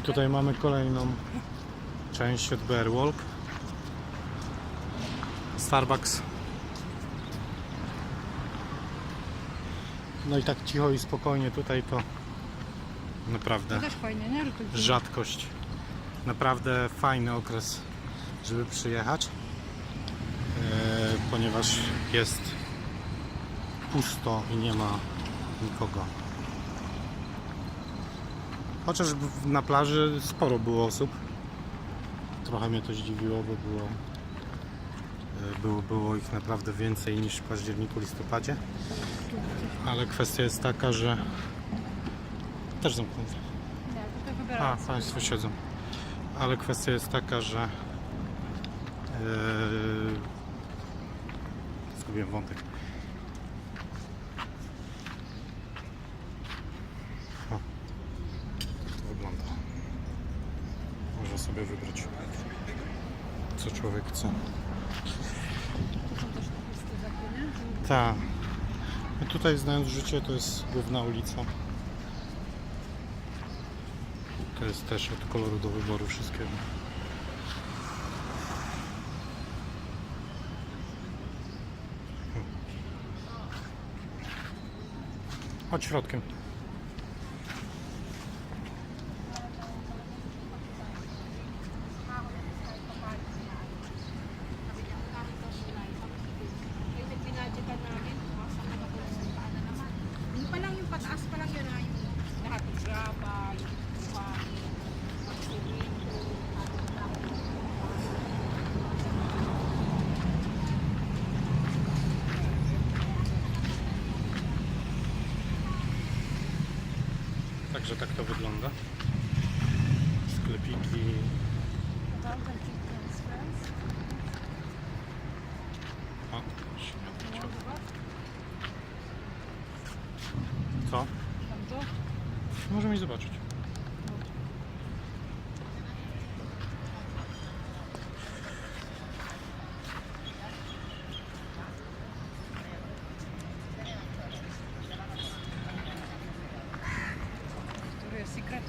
I tutaj mamy kolejną część od Bear Walk. Starbucks. No i tak cicho i spokojnie tutaj to naprawdę To też fajnie, nie? Że rzadkość. Naprawdę fajny okres, żeby przyjechać, e, ponieważ jest pusto i nie ma nikogo. Chociaż na plaży sporo było osób. Trochę mnie to zdziwiło, bo było, e, było, było ich naprawdę więcej niż w październiku, listopadzie. Ale kwestia jest taka, że też zamknięte. To A. Państwo siedzą. Ale kwestia jest taka, że yy, zgubiłem wątek. O, tak to wygląda. Można sobie wybrać, co człowiek chce. Tak. Tutaj znając życie, to jest główna ulica. To jest też od koloru do wyboru wszystkiego. Chodź środkiem. Także tak to wygląda. Sklepiki. O, śmiało. Co? Możemy zobaczyć. Który jest secret